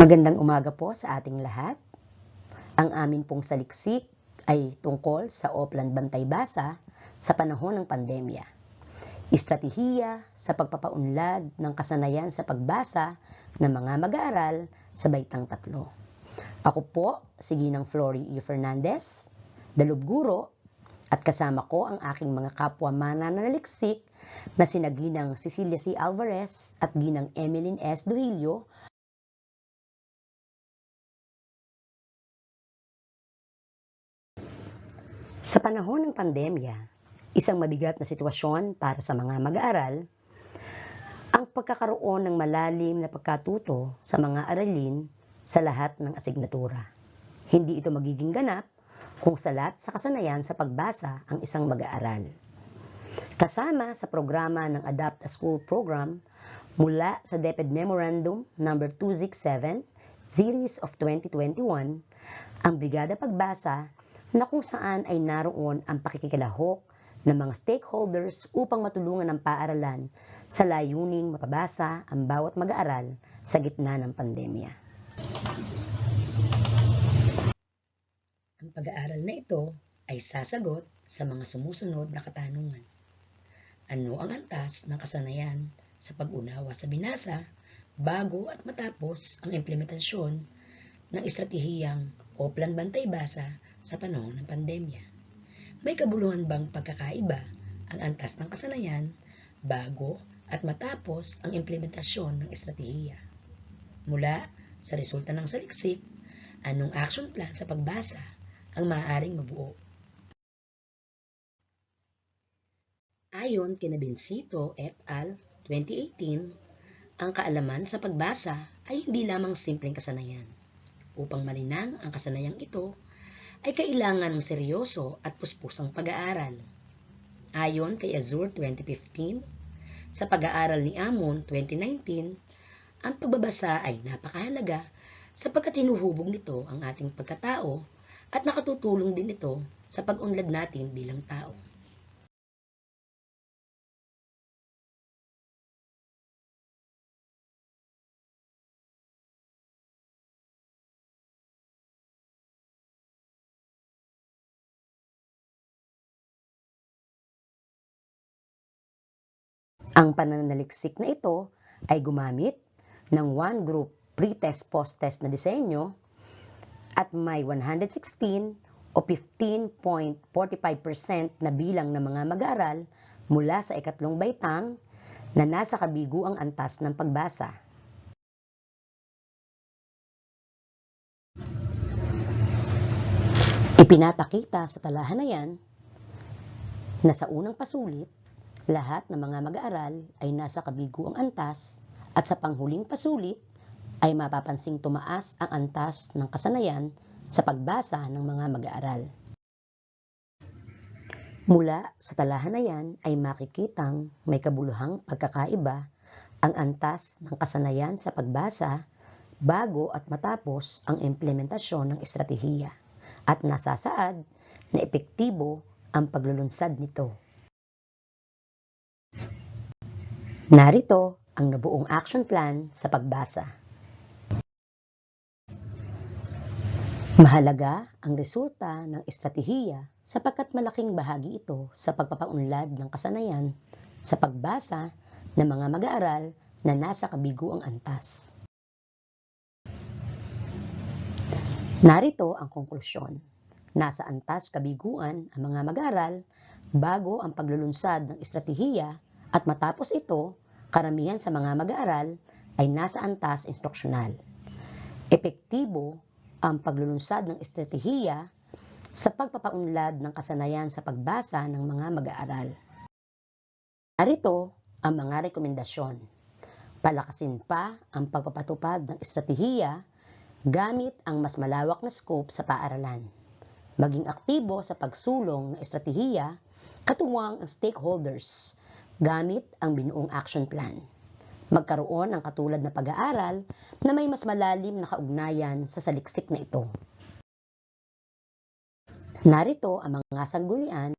Magandang umaga po sa ating lahat. Ang amin pong saliksik ay tungkol sa Oplan Bantay Basa sa panahon ng pandemya. Estratehiya sa pagpapaunlad ng kasanayan sa pagbasa ng mga mag-aaral sa Baitang Tatlo. Ako po, si Ginang Flory E. Fernandez, dalub guro, at kasama ko ang aking mga kapwa mananaliksik na sina Ginang Cecilia C. Alvarez at Ginang Emeline S. Duhilio Sa panahon ng pandemya, isang mabigat na sitwasyon para sa mga mag-aaral, ang pagkakaroon ng malalim na pagkatuto sa mga aralin sa lahat ng asignatura. Hindi ito magiging ganap kung salat sa kasanayan sa pagbasa ang isang mag-aaral. Kasama sa programa ng Adapt a School Program mula sa DepEd Memorandum No. 267, Series of 2021, ang Brigada Pagbasa na kung saan ay naroon ang pakikilahok ng mga stakeholders upang matulungan ang paaralan sa layuning mapabasa ang bawat mag-aaral sa gitna ng pandemya. Ang pag-aaral na ito ay sasagot sa mga sumusunod na katanungan. Ano ang antas ng kasanayan sa pag-unawa sa binasa bago at matapos ang implementasyon ng estratehiyang o plan bantay basa sa panahon ng pandemya. May kabuluhan bang pagkakaiba ang antas ng kasanayan bago at matapos ang implementasyon ng estratehiya? Mula sa resulta ng saliksik, anong action plan sa pagbasa ang maaaring mabuo? Ayon kina Bencito et al. 2018, ang kaalaman sa pagbasa ay hindi lamang simpleng kasanayan. Upang malinang ang kasanayang ito, ay kailangan ng seryoso at puspusang pag-aaral. Ayon kay Azure 2015, sa pag-aaral ni Amon 2019, ang pagbabasa ay napakahalaga sapagkat hinuhubog nito ang ating pagkatao at nakatutulong din ito sa pag-unlad natin bilang tao. Ang pananaliksik na ito ay gumamit ng one group pre-test post-test na disenyo at may 116 o 15.45% na bilang ng mga mag-aaral mula sa ikatlong baitang na nasa kabiguang antas ng pagbasa. Ipinapakita sa talahan na yan na sa unang pasulit, lahat ng mga mag-aaral ay nasa kabiguang antas at sa panghuling pasulit ay mapapansing tumaas ang antas ng kasanayan sa pagbasa ng mga mag-aaral. Mula sa talahan na yan ay makikitang may kabuluhang pagkakaiba ang antas ng kasanayan sa pagbasa bago at matapos ang implementasyon ng estratehiya at nasasaad na epektibo ang paglulunsad nito. Narito ang nabuong action plan sa pagbasa. Mahalaga ang resulta ng estratehiya sapagkat malaking bahagi ito sa pagpapaunlad ng kasanayan sa pagbasa ng mga mag-aaral na nasa kabiguang antas. Narito ang konklusyon. Nasa antas kabiguan ang mga mag-aaral bago ang paglulunsad ng estratehiya at matapos ito, karamihan sa mga mag-aaral ay nasa antas instruksyonal. Epektibo ang paglulunsad ng estratehiya sa pagpapaunlad ng kasanayan sa pagbasa ng mga mag-aaral. Narito ang mga rekomendasyon. Palakasin pa ang pagpapatupad ng estratehiya gamit ang mas malawak na scope sa paaralan. Maging aktibo sa pagsulong ng estratehiya katuwang ang stakeholders gamit ang binuong action plan. Magkaroon ng katulad na pag-aaral na may mas malalim na kaugnayan sa saliksik na ito. Narito ang mga sanggunian